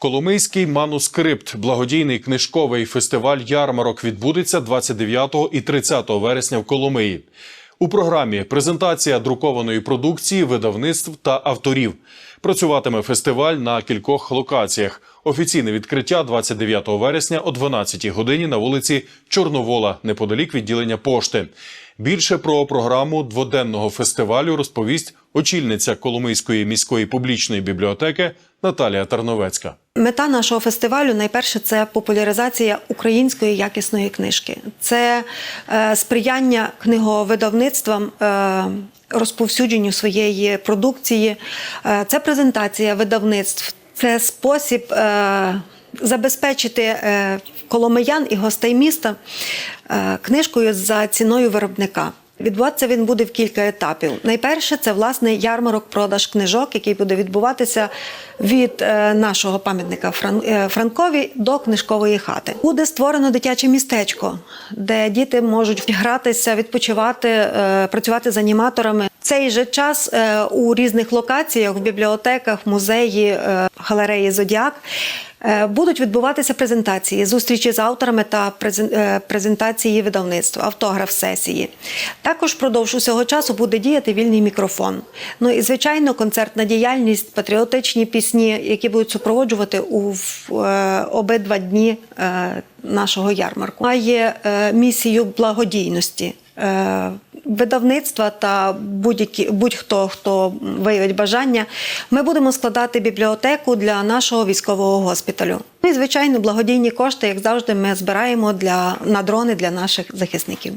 Коломийський манускрипт, благодійний книжковий фестиваль ярмарок відбудеться 29 і 30 вересня в Коломиї. У програмі презентація друкованої продукції, видавництв та авторів. Працюватиме фестиваль на кількох локаціях. Офіційне відкриття 29 вересня о 12 годині на вулиці Чорновола, неподалік відділення пошти. Більше про програму дводенного фестивалю розповість очільниця Коломийської міської публічної бібліотеки Наталія Тарновецька. Мета нашого фестивалю найперше це популяризація української якісної книжки, це е, сприяння книговидавництвам. Е, Розповсюдженню своєї продукції, Е, це презентація видавництв, це спосіб е, забезпечити е, коломиян і гостей міста е, книжкою за ціною виробника. Відбуватися він буде в кілька етапів. Найперше це власне ярмарок продаж книжок, який буде відбуватися від е, нашого пам'ятника Фран, е, Франкові до книжкової хати. Буде створено дитяче містечко, де діти можуть гратися, відпочивати, е, працювати з аніматорами. Цей же час е, у різних локаціях, в бібліотеках, музеї, е, галереї Зодіак. Е, Будуть відбуватися презентації, зустрічі з авторами та е, презентації видавництва, автограф сесії. Також впродовж усього часу буде діяти вільний мікрофон. Ну і звичайно, концертна діяльність, патріотичні пісні, які будуть супроводжувати у е, обидва дні нашого ярмарку. Має місію благодійності. Видавництва та будь-які будь-хто хто виявить бажання, ми будемо складати бібліотеку для нашого військового госпіталю. Ну І звичайно, благодійні кошти, як завжди, ми збираємо для на дрони для наших захисників.